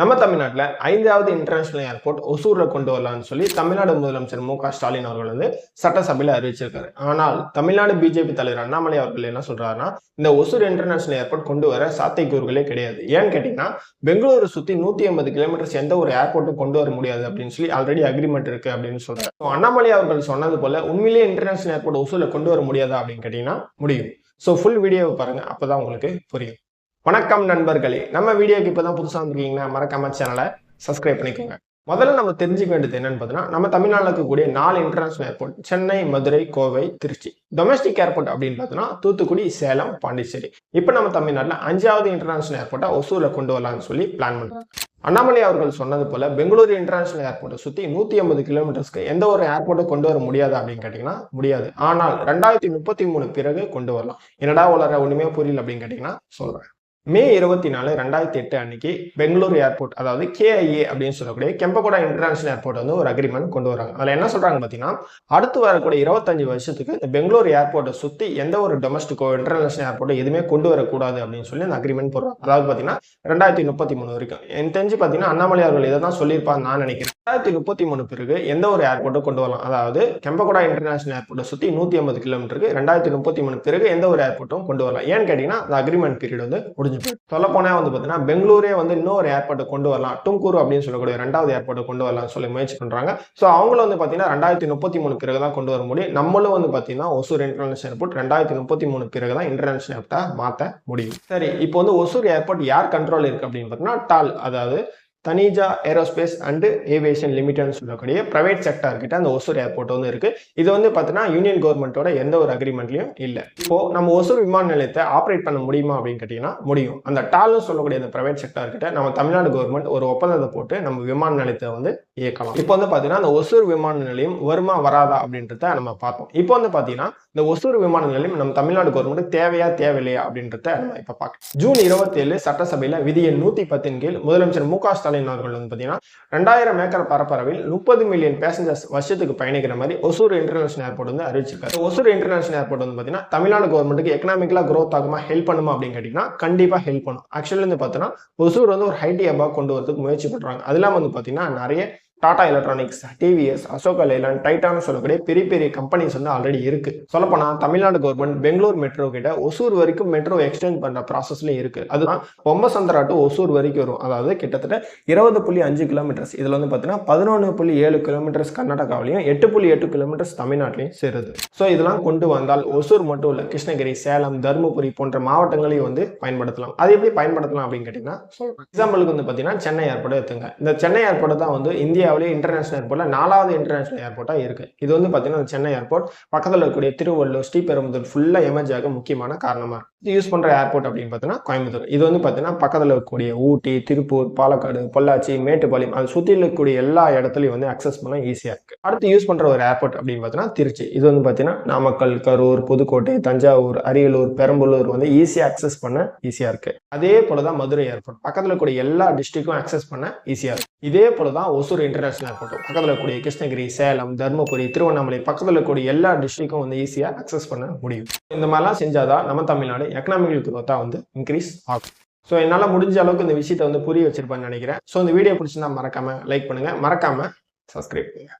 நம்ம தமிழ்நாட்டில் ஐந்தாவது இன்டர்நேஷனல் ஏர்போர்ட் ஒசூரில் கொண்டு வரலாம்னு சொல்லி தமிழ்நாடு முதலமைச்சர் மு க ஸ்டாலின் அவர்கள் வந்து சட்டசபையில் அறிவிச்சிருக்காரு. ஆனால் தமிழ்நாடு பிஜேபி தலைவர் அண்ணாமலை அவர்கள் என்ன சொல்றாருன்னா இந்த ஒசூர் இன்டர்நேஷனல் ஏர்போர்ட் கொண்டு வர சாத்தியக்கூறுகளே கிடையாது. ஏன்னு கேட்டீங்கன்னா பெங்களூரு சுற்றி நூற்றி ஐம்பது கிலோமீட்டர்ஸ் எந்த ஒரு ஏர்போர்ட்டும் கொண்டு வர முடியாது அப்படின்னு சொல்லி ஆல்ரெடி அக்ரிமெண்ட் இருக்கு அப்படின்னு சொல்றாரு. அண்ணாமலை அவர்கள் சொன்னது போல உண்மையிலேயே இன்டர்நேஷனல் ஏர்போர்ட் ஒசூரில் கொண்டு வர முடியாதா அப்படின்னு கேட்டீங்கன்னா முடியும். ஸோ ஃபுல் வீடியோவை பாருங்க அப்போதான் உங்களுக்கு புரியும். வணக்கம் நண்பர்களே. நம்ம வீடியோக்கு இப்பதான் புதுசா வந்திருக்கீங்கன்னா மறக்காம சேனலை சப்ஸ்கிரைப் பண்ணிக்கோங்க. முதல்ல நம்ம தெரிஞ்சுக்க வேண்டியது என்னன்னு பார்த்தீங்கன்னா நம்ம தமிழ்நாட்டில் இருக்கக்கூடிய நாலு international airport Chennai Madurai Kovai Tiruchi. Domestic airport அப்படின்னு பார்த்தோன்னா தூத்துக்குடி சேலம் பாண்டிச்சேரி. இப்போ நம்ம தமிழ்நாட்டில் அஞ்சாவது இன்டர்நேஷனல் ஏர்போர்ட்டை ஒசூரில் கொண்டு வரலாம்னு சொல்லி பிளான் பண்றாங்க அண்ணாமலை அவர்கள் சொன்னது போல பெங்களூரு இன்டர்நேஷனல் ஏர்போர்ட்டை சுற்றி நூற்றி ஐம்பது கிலோமீட்டர்ஸ்க்கு எந்த ஒரு ஏர்போர்ட்டும் கொண்டு வர முடியாது அப்படின்னு கேட்டிங்கன்னா முடியாது. ஆனால் ரெண்டாயிரத்தி முப்பத்தி மூணு பிறகு கொண்டு வரலாம். என்னடா வளர ஒன்றுமே புரியல அப்படின்னு கேட்டிங்கன்னா சொல்கிறேன் மே இருபத்தி நாலு ரெண்டாயிரத்தி எட்டு அன்னைக்கு பெங்களூர் ஏர்போர்ட் அதாவது கேஐஏ அப்படின்னு சொல்லக்கூடிய கெம்பகோடா இன்டர்நேஷனல் ஏர்போர்ட் வந்து ஒரு அக்ரிமெண்ட் கொண்டு வராங்க. அதில் என்ன சொல்றாங்க பார்த்தீங்கன்னா அடுத்து வரக்கூடிய இருபத்தஞ்சு வருஷத்துக்கு இந்த பெங்களூர் ஏர்போர்ட்டை சுற்றி எந்த ஒரு டொமஸ்டிக்கோ இன்டர்நேஷனல் ஏர்போர்ட்டோ எதுவுமே கொண்டு வரக்கூடாது அப்படின்னு சொல்லி அந்த அக்ரிமெண்ட் போடுறாங்க. அதாவது பார்த்தீங்கன்னா ரெண்டாயிரத்தி முப்பத்தி மூணு வரைக்கும். எனக்கு தெரிஞ்சு பார்த்தீங்கன்னா அண்ணாமலை அவர்கள் இதை தான் சொல்லியிருப்பாங்க நான் நினைக்கிறேன். ரெண்டாயிரத்தி முப்பத்தி மூணு பிறகு எந்த ஒரு ஏர்போர்ட்டும் கொண்டு வரலாம்? அதாவது கெம்பகோடா இன்டர்நேஷனல் ஏர்போர்ட்டை சுற்றி நூற்றி ஐம்பது கிலோமீட்டருக்கு ரெண்டாயிரத்தி முப்பத்தி மூணு பிறகு எந்த ஒரு ஏர்போர்ட்டும் கொண்டு வரலாம்? ஏன்னு கேட்டிங்கன்னா அந்த அக்ரிமெண்ட் பீரியட் வந்து முடிஞ்சு போயிடும் சொல்ல போனா வந்து பார்த்தீங்கன்னா பெங்களூரே வந்து இன்னொரு ஏர்போர்ட்டை கொண்டு வரலாம். டும்கூர் அப்படின்னு சொல்லக்கூடிய ரெண்டாவது ஏர்போர்ட்டை கொண்டு வரலாம் சொல்லி முயற்சி பண்றாங்க. ஸோ அவங்களும் வந்து பார்த்தீங்கன்னா ரெண்டாயிரத்தி முப்பத்தி மூணு பிறகு தான் கொண்டு வர முடியும். நம்மளும் வந்து பார்த்தீங்கன்னா ஒசூர் இன்டர்நேஷனல் ஏர்போர்ட் ரெண்டாயிரத்தி முப்பத்தி மூணு பிறகு தான் இன்டர்நேஷனல் ஏர்போர்ட்டை மாற்ற முடியும். சரி இப்போ வந்து ஒசூர் ஏர்போர்ட் யார் கண்ட்ரோல் இருக்கு அப்படின்னு பார்த்தீங்கன்னா டால் அதாவது தனிஜா ஏரோஸ்பேஸ் அண்ட் ஏவியேஷன் லிமிட்டட்னு சொல்லக்கூடிய பிரைவேட் செக்டார் கிட்ட அந்த ஒசூர் ஏர்போர்ட் வந்து இருக்கு. இது வந்து பார்த்தீங்கன்னா யூனியன் கவர்மெண்ட்டோட எந்த ஒரு அக்ரிமெண்ட்லையும் இல்லை. இப்போ நம்ம ஒசூர் விமான நிலையத்தை ஆப்ரேட் பண்ண முடியுமா அப்படின்னு கேட்டிங்கன்னா முடியும். அந்த டால்னு சொல்லக்கூடிய அந்த பிரைவேட் செக்டார் கிட்ட நம்ம தமிழ்நாடு கவர்மெண்ட் ஒரு ஒப்பந்தத்தை போட்டு நம்ம விமான நிலையத்தை வந்து இயக்கலாம். இப்போ வந்து பார்த்தீங்கன்னா அந்த ஒசூர் விமான நிலையம் வருமா வராதா அப்படின்றத நம்ம பார்த்தோம் இப்போ வந்து பார்த்தீங்கன்னா இந்த ஒசூர் விமான நிலையம் நம்ம தமிழ்நாடு கவர்மெண்ட் தேவையா தேவையில்லையா அப்படின்றத நம்ம இப்போ பார்க்கலாம். ஜூன் இருபத்தேழு சட்டசபையில் விதியை நூற்றி பத்தின் கீழ் முதலமைச்சர் மு க ஸ்டாலின் அவர்கள் வந்து பார்த்தீங்கன்னா ரெண்டாயிரம் ஏக்கர் பரப்பரவில் முப்பது மில்லியன் பேசஞ்சர்ஸ் வருஷத்துக்கு பயணிக்கிற மாதிரி ஒசூர் இன்டர்நேஷனல் ஏர்போர்ட் வந்து அறிவிச்சிருக்காரு. ஒசூர் இன்டர்நேஷனல் ஏர்போர்ட் வந்து பார்த்தீங்கன்னா தமிழ்நாடு கவர்மெண்ட்டுக்கு எக்கனாமிக்கலா க்ரோத் ஆகுமா ஹெல்ப் பண்ணுமா அப்படின்னு கேட்டிங்கன்னா கண்டிப்பாக ஹெல்ப் பண்ணும். ஆக்சுவலி வந்து பார்த்தீங்கன்னா ஒசூர் வந்து ஒரு ஹைடி ஹப்பாக கொண்டு வரதுக்கு முயற்சி பண்ணுறாங்க அது இல்லாமல் வந்து பார்த்தீங்கன்னா நிறைய டாடா எலக்ட்ரானிக்ஸ் டிவிஎஸ் அசோகா லேலன் டைட்டான் சொல்லக்கூடிய பெரிய பெரிய கம்பெனிஸ் வந்து ஆல்ரெடி இருக்கு. சொல்லப்போனால் தமிழ்நாடு கவர்மெண்ட் பெங்களூர் மெட்ரோ கிட்ட ஒசூர் வரைக்கும் மெட்ரோ எக்ஸ்டெண்ட் பண்ற ப்ராசஸ்லயும் இருக்கு. அதுதான் பொம்மசந்திரா டு ஒசூர் வரைக்கும் வரும். அதாவது கிட்டத்தட்ட இருபது புள்ளி அஞ்சு கிலோமீட்டர்ஸ் இதுல வந்து பார்த்தீங்கன்னா பதினொன்று புள்ளி ஏழு கிலோமீட்டர்ஸ் கர்நாடகாவிலையும் எட்டு புள்ளி எட்டு கிலோமீட்டர்ஸ் தமிழ்நாட்டிலையும் சேருது. ஸோ இதெல்லாம் கொண்டு வந்தால் ஒசூர் மட்டும் இல்லை கிருஷ்ணகிரி சேலம் தருமபுரி போன்ற மாவட்டங்களையும் வந்து பயன்படுத்தலாம். அது எப்படி பயன்படுத்தலாம் அப்படின்னு கேட்டிங்கன்னா எக்ஸாம்பிளுக்கு வந்து பார்த்தீங்கன்னா சென்னை ஏர்போர்ட் எடுத்துங்க. இந்த சென்னை ஏர்போர்ட் தான் வந்து இந்தியாவிலேயே இன்டர்நேஷனல் ஏர்போர்ட்டில் நாலாவது இன்டர்நேஷனல் ஏர்போர்ட்டாக இருக்கு. இது வந்து பார்த்தீங்கன்னா சென்னை ஏர்போர்ட் பக்கத்தில் இருக்கக்கூடிய திருவள்ளூர் ஸ்ரீபெரும்புதூர் ஃபுல்லாக எமர்ஜ் ஆக முக்கியமான காரணமாக இருக்குது யூஸ் பண்ணுற ஏர்போர்ட் அப்படின்னு பார்த்தீங்கன்னா கோயம்புத்தூர். இது வந்து பார்த்தீங்கன்னா பக்கத்தில் இருக்கக்கூடிய ஊட்டி திருப்பூர் பாலக்காடு பொள்ளாச்சி மேட்டுப்பாளையம் அதை சுற்றி இருக்கக்கூடிய எல்லா இடத்துலையும் வந்து அக்சஸ் பண்ண ஈஸியாக இருக்குது அடுத்து யூஸ் பண்ணுற ஒரு ஏர்போர்ட் அப்படின்னு பார்த்தீங்கன்னா திருச்சி. இது வந்து பார்த்தீங்கன்னா நாமக்கல் கரூர் புதுக்கோட்டை தஞ்சாவூர் அரியலூர் பெரம்பலூர் வந்து ஈஸியாக அக்சஸ் பண்ண ஈஸியாக இருக்குது அதே போல தான் மதுரை ஏர்போர்ட் பக்கத்தில் இருக்கக்கூடிய எல்லா டிஸ்ட்ரிக்டும் அக்சஸ் பண்ண ஈஸியாக இருக்குது இதே போல தான் ஒசூர் இன்டர்நேஷனல் ஏர்போர்ட் பக்கத்தில் இருக்கக்கூடிய கிருஷ்ணகிரி சேலம் தருமபுரி திருவண்ணாமலை பக்கத்தில் இருக்கக்கூடிய எல்லா டிஸ்ட்ரிக்கும் வந்து ஈஸியாக அக்சஸ் பண்ண முடியும். இந்த மாதிரிலாம் செஞ்சாதான் நம்ம தமிழ்நாடு எக்கனாமிக்கல் குரோத்தாக வந்து இன்க்ரீஸ் ஆகும். ஸோ என்னால் முடிஞ்ச அளவுக்கு இந்த விஷயத்தை வந்து புரிய வச்சிருப்பேன்னு நினைக்கிறேன். ஸோ இந்த வீடியோ பிடிச்சிருந்தா மறக்காம லைக் பண்ணுங்கள் மறக்காமல் சப்ஸ்கிரைப் பண்ணுங்க.